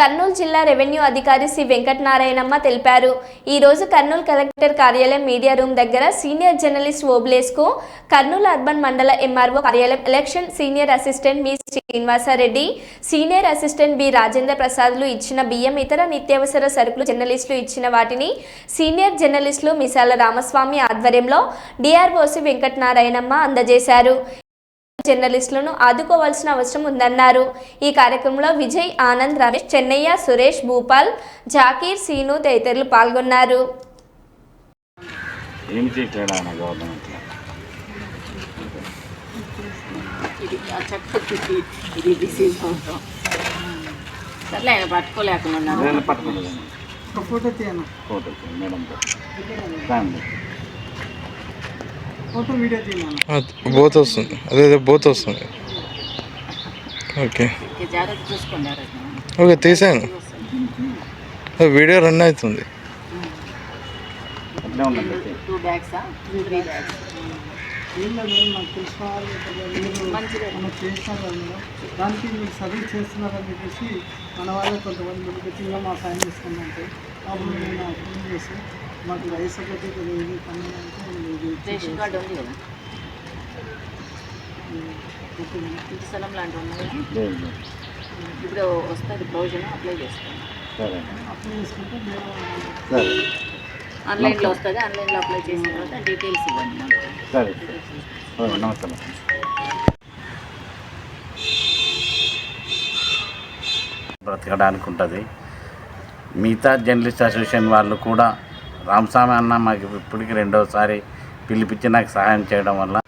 కర్నూలు జిల్లా రెవెన్యూ అధికారి సి వెంకటనారాయణమ్మ తెలిపారు. ఈ రోజు కర్నూలు కలెక్టర్ కార్యాలయం మీడియా రూమ్ దగ్గర సీనియర్ జర్నలిస్ట్ ఓబ్లేస్కు కర్నూలు అర్బన్ మండల ఎంఆర్ఓ కార్యాలయం election senior assistant B Srinivasa Reddy senior assistant B Rajendra ప్రసాద్లు ఇచ్చిన బియ్యం ఇతర నిత్యావసర సరుకులు జర్నలిస్టులు ఇచ్చిన వాటిని సీనియర్ జర్నలిస్టులు మిసాల రామస్వామి ఆధ్వర్యంలో డిఆర్ఓసి వెంకటనారాయణమ్మ అందజేశారు. జర్నలిస్టులను ఆదుకోవాల్సిన అవసరం ఉందన్నారు. ఈ కార్యక్రమంలో విజయ్ ఆనంద్ రమేష్ చెన్నయ్య సురేష్ భూపాల్ జాకీర్ సీను తదితరులు పాల్గొన్నారు. సర్లే పట్టుకోలేకుండా ఫోటో తీయను? ఫోటో మేడంతో ఫ్యామిలీ ఫోటో వీడియో తీయను బోత్ వస్తుంది. అదే అదే బోత్ వస్తుంది. ఓకే. ఓకే తీసాను వీడియో రన్ అవుతుంది. చేసినారు అందులో దానికి మీరు సర్వీస్ చేస్తున్నారని చెప్పేసి మన వాళ్ళే కొంతమంది మా సైన్ చేసుకుందంటే అప్పుడు నేను అప్రూవ్ చేసి మాకు రైస్ ఒకటి రేషన్ కార్డు ఉంది కదా? ఇంటి స్థలం లాంటివి ఉన్నాయి. ఇప్పుడు వస్తుంది ప్రొవిజన్ అప్లై చేస్తాను సరే. చేసుకుంటే ఆన్లైన్లో వస్తుంది ఆన్లైన్లో అప్లై చేసిన తర్వాత డీటెయిల్స్ ఇవ్వండి సరే నమస్కారం. బ్రతకడానికి ఉంటుంది. మిగతా జర్నలిస్ట్ అసోసియేషన్ వాళ్ళు కూడా రామస్వామి అన్న మాకు ఇప్పటికి రెండోసారి పిలిపించి నాకు సహాయం చేయడం వల్ల.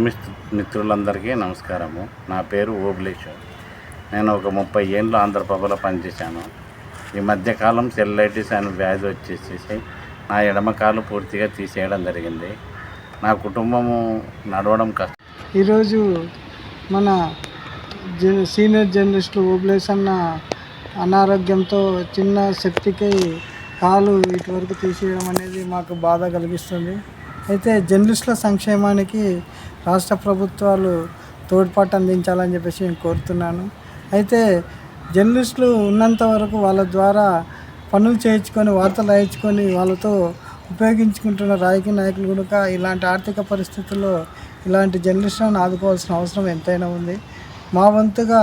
మిస్- మిత్రులందరికీ నమస్కారము. నా పేరు ఓబులేశ్వర్. నేను ఒక ముప్పై ఏళ్ళు ఆంధ్రప్రభలో పనిచేశాను. ఈ మధ్యకాలం సెల్లైటిస్ అనే వ్యాధి వచ్చేసేసి నా ఎడమకాలు పూర్తిగా తీసేయడం జరిగింది. నా కుటుంబము నడవడం కష్టం. ఈరోజు మన జ- సీనియర్ జర్నలిస్టు ఓబ్లేస్ అన్న అనారోగ్యంతో చిన్న శక్తికై కాలు ఇటువరకు తీసేయడం అనేది మాకు బాధ కలిగిస్తుంది. అయితే జర్నలిస్టుల సంక్షేమానికి రాష్ట్ర ప్రభుత్వాలు తోడ్పాటు అందించాలని చెప్పేసి నేను కోరుతున్నాను. అయితే జర్నలిస్టులు ఉన్నంత వరకు వాళ్ళ ద్వారా పనులు చేయించుకొని వార్తలు రాయించుకొని వాళ్ళతో ఉపయోగించుకుంటున్న రాజకీయ నాయకులు కనుక ఇలాంటి ఆర్థిక పరిస్థితుల్లో ఇలాంటి జర్నలిస్టులను ఆదుకోవాల్సిన అవసరం ఎంతైనా ఉంది. మా వంతుగా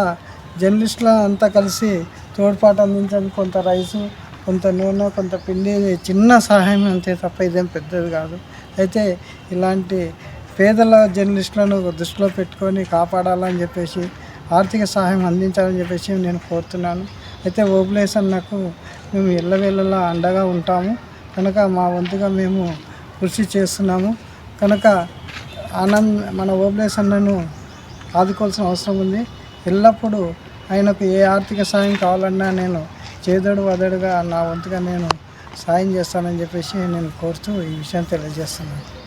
జర్నలిస్టుల అంతా కలిసి తోడ్పాటు అందించడానికి కొంత రైసు కొంత నూనె కొంత పిండి చిన్న సహాయం అంతే తప్ప ఇదేం పెద్దది కాదు. అయితే ఇలాంటి పేదల జర్నలిస్టులను దృష్టిలో పెట్టుకొని కాపాడాలని చెప్పేసి ఆర్థిక సహాయం అందించాలని చెప్పేసి నేను కోరుతున్నాను. అయితే ఓబులేసన్ నాకు మేము ఎల్లవేళలా అండగా ఉంటాము. కనుక మా వంతుగా మేము కృషి చేస్తున్నాము. కనుక ఆనంద్ మన ఓబులేస్ అన్నను ఆదుకోవాల్సిన అవసరం ఉంది. ఎల్లప్పుడూ ఆయనకు ఏ ఆర్థిక సాయం కావాలన్నా నేను చేదోడు వదడుగా నా వంతుగా నేను సాయం చేస్తానని చెప్పేసి నేను కోరుతూ ఈ విషయం తెలియజేస్తున్నాను.